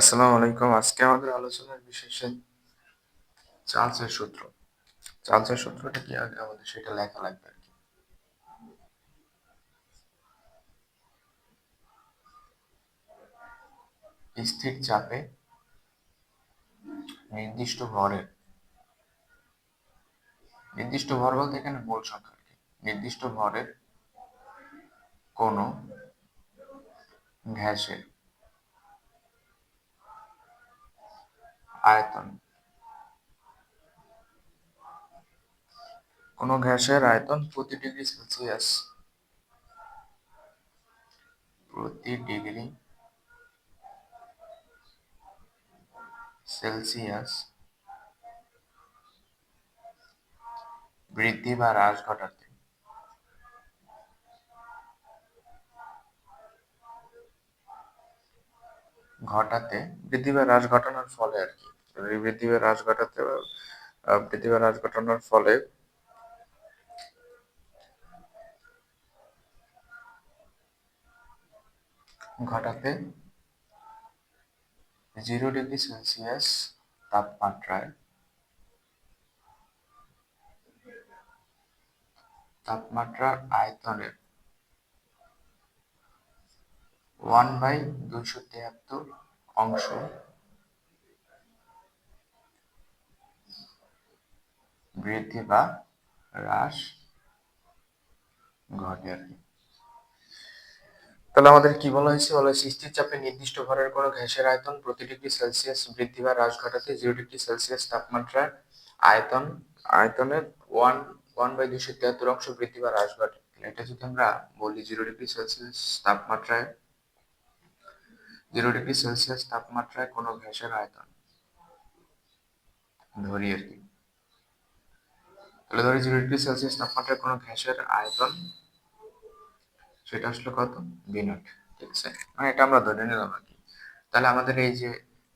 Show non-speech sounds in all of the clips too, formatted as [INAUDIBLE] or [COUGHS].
আসসালামু আলাইকুম। আজকে আমাদের আলোচনার হচ্ছে চার্লসের সূত্র। চার্লসের সূত্রটা কি আগে আমাদের সেটা লেখা লাগবে আর কি। স্থির চাপে নির্দিষ্ট ভরের নির্দিষ্ট ভর বলতে এখানে মূল সংখ্যা আর কি। নির্দিষ্ট ভরের কোন গ্যাসের আয়তন। কোনো গ্যাসের আয়তন প্রতি ডিগ্রি সেলসিয়াস। প্রতি ডিগ্রি সেলসিয়াস বৃদ্ধি বা হ্রাস ঘটাতে। ঘটাতে, বৃদ্ধি বা হ্রাস ঘটানোর ফলে আর কি। বৃদ্ধি বা হ্রাস ঘটাতে বৃদ্ধি বা হ্রাস ঘটানোর ফলে ঘটাতে জিরো ডিগ্রি সেলসিয়াস তাপমাত্রায় তাপমাত্রার আয়তনের ওয়ান বাই দুইশো তিয়াত্তর অংশ। বৃদ্ধি বা হ্রাস ঘটে আর তাহলে আমাদের কি বলা হয়েছে? বলা হয়েছে, স্থির চাপে নির্দিষ্ট ভরের কোনো গ্যাসের আয়তন প্রতি ডিগ্রি সেলসিয়াস বৃদ্ধি বা হ্রাস ঘটাতে জিরো ডিগ্রি সেলসিয়াস তাপমাত্রার আয়তন আয়তনের ওয়ান ওয়ান বাই দুইশো তিয়াত্তর অংশ বৃদ্ধি বা হ্রাস ঘটে। এটা যদি আমরা বলি, জিরো ডিগ্রি সেলসিয়াস তাপমাত্রায় জিরো ডিগ্রি সেলসিয়াস তাপমাত্রায় কোনো গ্যাসের আয়তন। ধরি আর কি। তাহলে ধরি জিরো ডিগ্রি সেলসিয়াস তাপমাত্রায় কোনো গ্যাসের আয়তন, সেটা আসলে কত? বি নট, ঠিক আছে? মানে এটা আমরা ধরে নিলাম আর কি। তাহলে আমাদের এই যে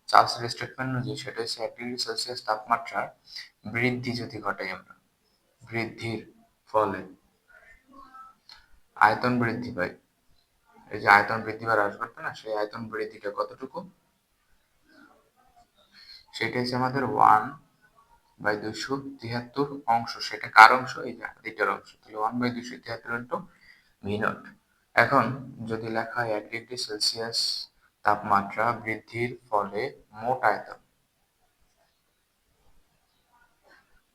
চার্লসের স্টেটমেন্ট অনুযায়ী সেটা হচ্ছে এক ডিগ্রি সেলসিয়াস তাপমাত্রার বৃদ্ধি যদি ঘটাই আমরা, বৃদ্ধির ফলে আয়তন বৃদ্ধি পাই। এই যে আয়তন বৃদ্ধি বা হ্রাস ঘটবে না, সেই আয়তন বৃদ্ধিটা কতটুকু? সেটা হচ্ছে আমাদের ওয়ান বাই দুইশো তিয়াত্তর অংশ। সেটা কার অংশ? এই যে আদিটার অংশ। তাহলে ওয়ান বাই দুইশো তিয়াত্তর ইন্টু ভি নট এখন যদি লেখা হয় এক ডিগ্রি সেলসিয়াস তাপমাত্রা বৃদ্ধির ফলে মোট আয়তন।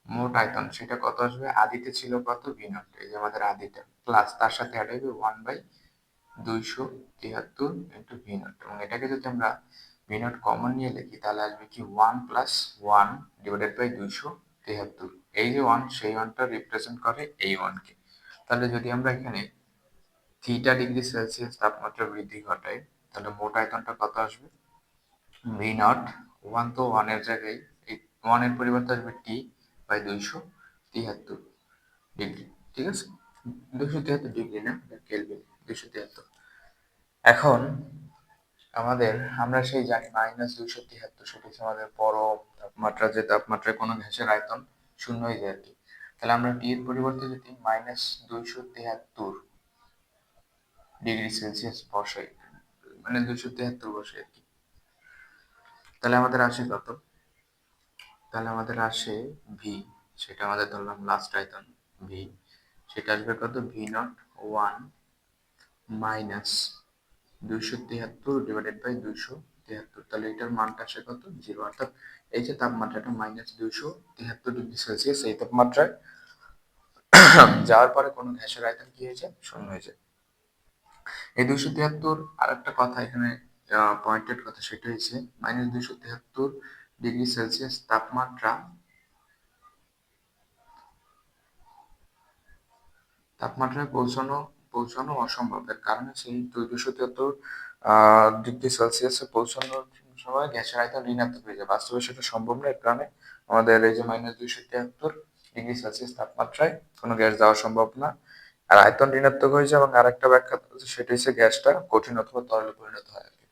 মোট আয়তন, সেটা কত আসবে? আদিতে ছিল কত? ভি নট এই যে আমাদের আদিটা প্লাস তার সাথে অ্যাড হবে ওয়ান বাই দুইশো তিয়াত্তর ইন্টু ভি নট এবং এটাকে যদি আমরা ভি নট কমন নিয়ে লিখি, তাহলে আসবে কি? One plus one divided by দুইশো তিয়াত্তর। এই যে ওয়ান সেই ওয়ানটা রিপ্রেজেন্ট করে এই ওয়ানকে তাহলে যদি আমরা এখানে থিটা ডিগ্রি সেলসিয়াস তাপমাত্রা বৃদ্ধি ঘটায় তাহলে মোট আয়তনটা কত আসবে? ভি নট ওয়ান তো ওয়ানের জায়গায়, এই ওয়ানের পরিবর্তে আসবে টি বাই দুইশো তিয়াত্তর ডিগ্রি ঠিক আছে? দুইশো তিয়াত্তর ডিগ্রি না? কেলভিন দুইশো তিয়াত্তর। এখন আমাদের, আমরা সেই জানি মাইনাস দুইশো তিয়াত্তর সেটা আমাদের পরম তাপমাত্রা, যে তাপমাত্রায় কোনো গ্যাসের আয়তন শূন্য হয়ে যায় আর কি। তাহলে আমরা টি এর পরিবর্তে যদি মাইনাস দুইশো তিয়াত্তর ডিগ্রি সেলসিয়াস বসাই মানে দুইশো তিয়াত্তর বসে আর কি, তাহলে আমাদের আসে কত? তাহলে আমাদের আসে ভি সেটা আমাদের ধরলাম লাস্ট আয়তন ভি সেটা আসবে কত? ভি নট ওয়ান মাইনাস দুইশো তিয়াত্তর ডিভাইডেড বাই দুইশো তিয়াত্তর। তাহলে এটার মানটা আসে কত? জিরো। অর্থাৎ এই যে তাপমাত্রাটা মাইনাস দুইশো তিয়াত্তর ডিগ্রি সেলসিয়াস এই তাপমাত্রায় [COUGHS] যাওয়ার পরে কোনো গ্যাসের আয়তন কি হয়েছে? শূন্য হয়েছে। এই দুইশো তিয়াত্তর আর একটা কথা এখানে পয়েন্টেড কথা, সেটা হচ্ছে মাইনাস দুইশো তিয়াত্তর ডিগ্রি সেলসিয়াস তাপমাত্রা, তাপমাত্রায় পৌঁছানো পৌঁছানো অসম্ভব। এর কারণে সেই দুইশো তিয়াত্তর ডিগ্রি সেলসিয়াসে পৌঁছানোর সময় গ্যাসের আয়তন ঋণাত্মক হয়ে যায়। বাস্তবে সেটা সম্ভব না এর কারণে আমাদের এই যে মাইনাস দুইশো তিয়াত্তর ডিগ্রি সেলসিয়াস তাপমাত্রায় কোনো গ্যাস যাওয়া সম্ভব না। আর আয়তন ঋণাত্মক হয়েছে এবং আরেকটা ব্যাখ্যা সেটা হচ্ছে গ্যাসটা কঠিন অথবা তরলে পরিণত হয় আর কি।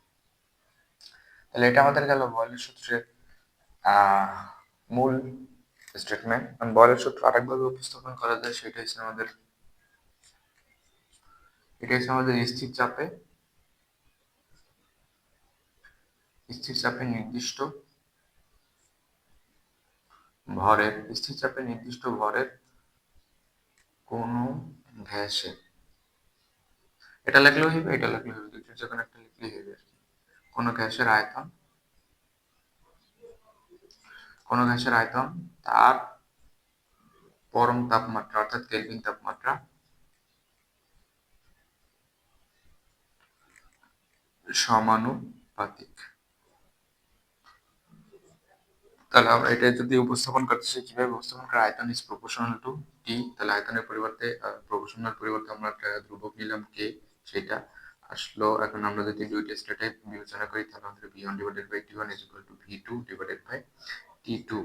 তাহলে এটা আমাদের গেল বয়লের সূত্রের মূল স্টেটমেন্ট বয়লের সূত্র আরেকভাবে উপস্থাপন করা যায়, সেটা হচ্ছে আমাদের এটা হচ্ছে আমাদের স্থির চাপে। স্থির চাপে নির্দিষ্ট ভরের স্থির চাপে নির্দিষ্ট ভরের কোন গ্যাসে এটা লিখলেও হইবে, এটা লিখলেও হইবে, দুইটার যখন একটা লিখলেই হইবে আর কি। কোন গ্যাসের আয়তন, কোন গ্যাসের আয়তন তার পরম তাপমাত্রা, অর্থাৎ কেলভিন তাপমাত্রা সমানুপাতিক। তাহলে আমরা এটা যদি উপস্থাপন করতে চাই, কীভাবে উপস্থাপন করা? আয়তন ইজ প্রপোর্শনাল টু টি তাহলে আয়তনের পরিবর্তে প্রপোর্শনাল পরিবর্তে আমরা একটা ধ্রুবক নিলাম কে সেটা আসলো। এখন আমরা যদি স্টেটে বিবেচনা করি, তাহলে আমাদের V one divided by T one is equal to V two divided by T two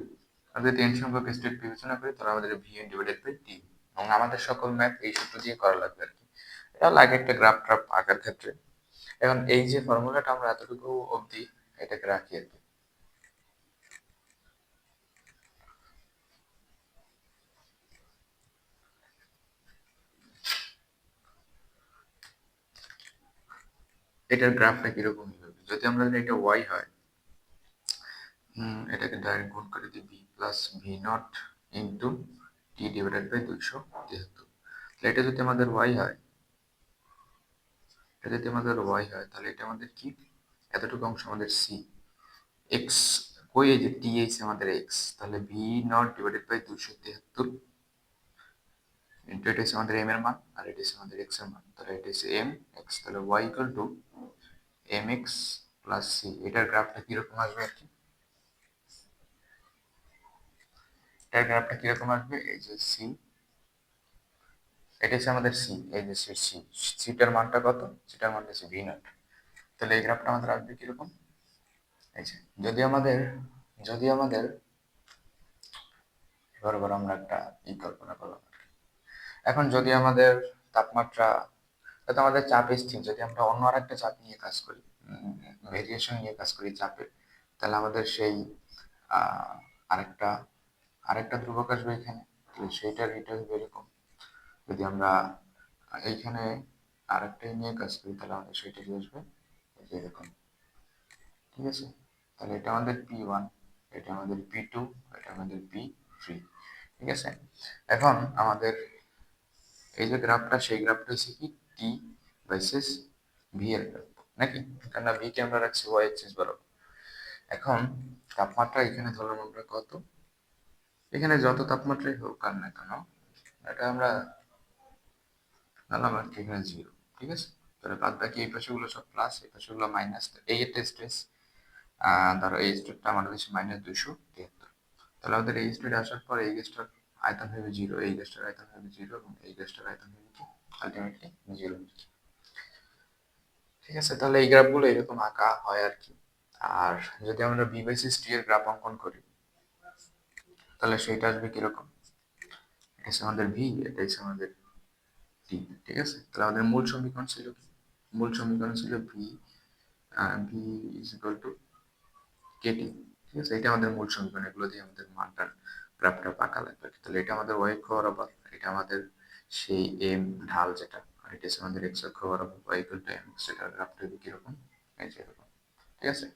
আমরা যদি এন সংখ্যক স্টেট বিবেচনা করি, তাহলে আমাদের V N divided by T এবং আমাদের সকল ম্যাথ এই সূত্র দিয়ে করা লাগবে আর কি। এটা লাগে একটা গ্রাফ ট্রাফ আঁকার ক্ষেত্রে। এখন এই যে ফর্মুলাটা আমরা এতটুকু অবধি এটাকে রাখি আর এটার গ্রাফটা কীরকম হবে? যদি আমরা এটা ওয়াই হয় এটাকে ডাইরেক্ট গুণ করে দিই B plus V not into T divided by দুইশো তাহলে এটা যদি আমাদের ওয়াই হয় এটা যদি আমাদের ওয়াই হয়, তাহলে এটা আমাদের কি? এতটুকু অংশ আমাদের সি এক্স কই এই যে টি এইচ আমাদের এক্স তাহলে ভি নট ডিভাইডেড বাই দুইশো তেহাত্তর ইন্টু এটা হচ্ছে আমাদের এম এর মান, আর এটা হচ্ছে আমাদের এক্সের মান। তাহলে এটা হচ্ছে এম এক্স তাহলে Y equal to M X plus C এটার গ্রাফটা কীরকম আসবে আর কি? এটার গ্রাফটা কীরকম আসবে? এই যে সি এটা হচ্ছে আমাদের সি এই যে সি সিটার মানটা কত? সিটার মানটা হচ্ছে ভি নট তাহলে এই গ্রাফটা আমাদের আসবে কীরকম? এই যে, যদি আমাদের যদি আমাদের, এবার এবার আমরা একটা ই কল্পনা করলাম এখন যদি আমাদের তাপমাত্রা যাতে আমাদের চাপ স্থির, যদি আমরা অন্য আর একটা চাপ নিয়ে কাজ করি ভেরিয়েশন নিয়ে কাজ করি চাপের, তাহলে আমাদের সেই আরেকটা আরেকটা ধ্রুবক আসবে এখানে, তাহলে সেইটার এটা হবে এরকম। যদি আমরা, এইখানে আরেকটা নিয়ে কাজ করি, তাহলে আমাদের সেইটা কি আসবে? যে এরকম ঠিক আছে? তাহলে এটা আমাদের পি ওয়ান এটা আমাদের পি টু এটা আমাদের পি থ্রি ঠিক আছে? এখন আমাদের এই যে গ্রাফটা, সেই গ্রাফটা হচ্ছে কি? টি ভার্সেস ভি এর গ্রাফ, নাকি? কারণ ভি কে আমরা রাখছি ওয়াই এক্সিস বরাবর। এখন তাপমাত্রা এখানে ধরলাম আমরা কত? এখানে যত তাপমাত্রাই হোক আর না কেন, এটা আমরা কি এখানে জিরো ঠিক আছে? তাহলে বাদ বাকি এই পাশেগুলো সব প্লাস এই পাশেগুলো মাইনাস এই একটা স্ট্রেস ধরো এই স্টেটটা আমাদের হচ্ছে মাইনাস দুইশো তিয়াত্তর। তাহলে আমাদের এই স্টেটে আসার পর এই গ্যাসটার আয়তন হবে জিরো এই গ্যাসটার আয়তন হবে জিরো এবং এই গ্যাসটার আয়তন হবে কি? আলটিমেটলি জিরো ঠিক আছে, তাহলে এই গ্রাফগুলো এরকম আঁকা হয় আর কি। আর যদি আমরা বি বেসিস টি এর গ্রাফ অঙ্কন করি, তাহলে সেইটা আসবে কীরকম? এটা আমাদের ভি এটা আমাদের ঠিক আছে? তাহলে আমাদের মূল সমীকরণ ছিল কি? মূল সমীকরণ ছিল V V is equal to K T ঠিক আছে? এটা আমাদের মূল সমীকরণ, এগুলো দিয়ে আমাদের মানটার গ্রাফটা পাকা লাগবে। তাহলে এটা আমাদের ওয়াই অক্ষ বরাবর এটা আমাদের সেই এম ঢাল যেটা, আর এটা আমাদের এক্স অক্ষ বরাবর ওয়াই ইকুয়াল টু এম সেটার গ্রাফটা কীরকম এই যে এরকম, ঠিক আছে?